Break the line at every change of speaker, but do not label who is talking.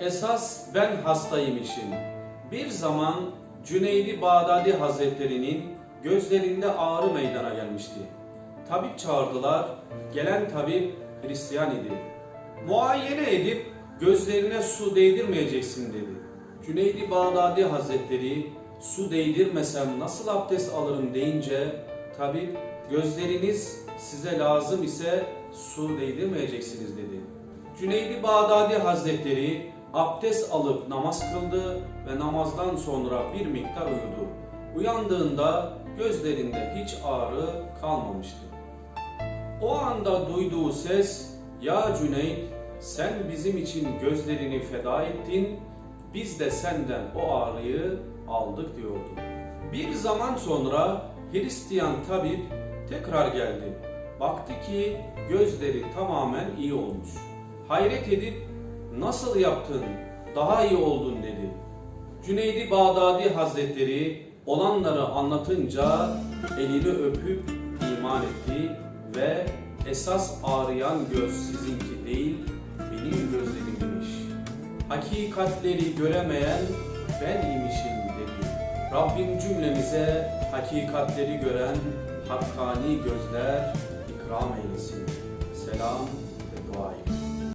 Esas ben hastaymışım. Bir zaman Cüneydi Bağdadi Hazretleri'nin gözlerinde ağrı meydana gelmişti. Tabip çağırdılar. Gelen tabip Hristiyan idi. Muayene edip gözlerine su değdirmeyeceksin dedi. Cüneydi Bağdadi Hazretleri su değdirmesem nasıl abdest alırım deyince tabip gözleriniz size lazım ise su değdirmeyeceksiniz dedi. Cüneydi Bağdadi Hazretleri abdest alıp namaz kıldı ve namazdan sonra bir miktar uyudu. Uyandığında gözlerinde hiç ağrı kalmamıştı. O anda duyduğu ses, ''Ya Cüneyt, sen bizim için gözlerini feda ettin, biz de senden o ağrıyı aldık.'' diyordu. Bir zaman sonra Hristiyan tabip tekrar geldi. Baktı ki gözleri tamamen iyi olmuş. Hayret edip nasıl yaptın, daha iyi oldun dedi. Cüneydi Bağdadi Hazretleri olanları anlatınca elini öpüp iman etti ve esas ağrıyan göz sizinki değil benim gözlerimmiş. Hakikatleri göremeyen ben imişim dedi. Rabbim cümlemize hakikatleri gören hakkani gözler ikram eylesin. Selam ve dua.